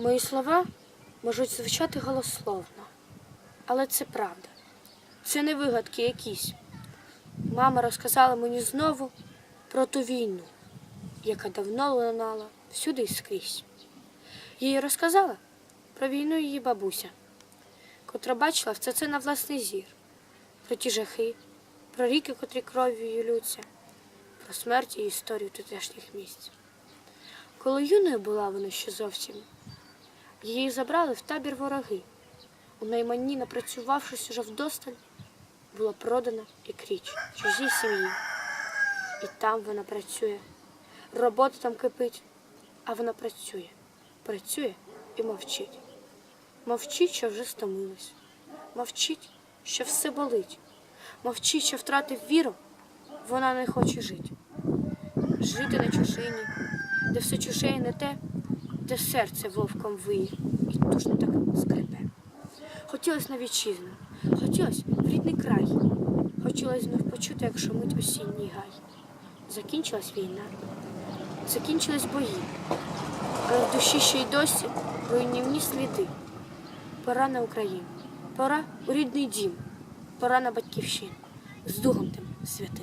Мої слова можуть звучати голословно, але це правда. Це не вигадки якісь. Мама розказала мені знову про ту війну, яка давно лунала всюди і скрізь. Їй розказала про війну її бабуся, котра бачила все це на власний зір, про ті жахи, про ріки, котрі кров'ю лються, про смерть і історію тутешніх місць. Коли юною була вона ще зовсім, її забрали в табір вороги. У найманні, напрацювавшись уже вдосталь, була продана і кріч чужій сім'ї. І там вона працює. Робота там кипить, а вона працює, працює і мовчить. Мовчить, що вже стомилась. Мовчить, що все болить. Мовчить, що втратив віру, вона не хоче жити. Жити на чужині, де все чуже і не те, де серце вовком виє і душно так скрипе. Хотілося на вітчизну, хотілося в рідний край, хотілося знов почути, як шумить осінній гай. Закінчилась війна, закінчились бої, але в душі ще й досі руйнівні сліди. Пора на Україну, пора у рідний дім, пора на батьківщину, з дугом тим святим.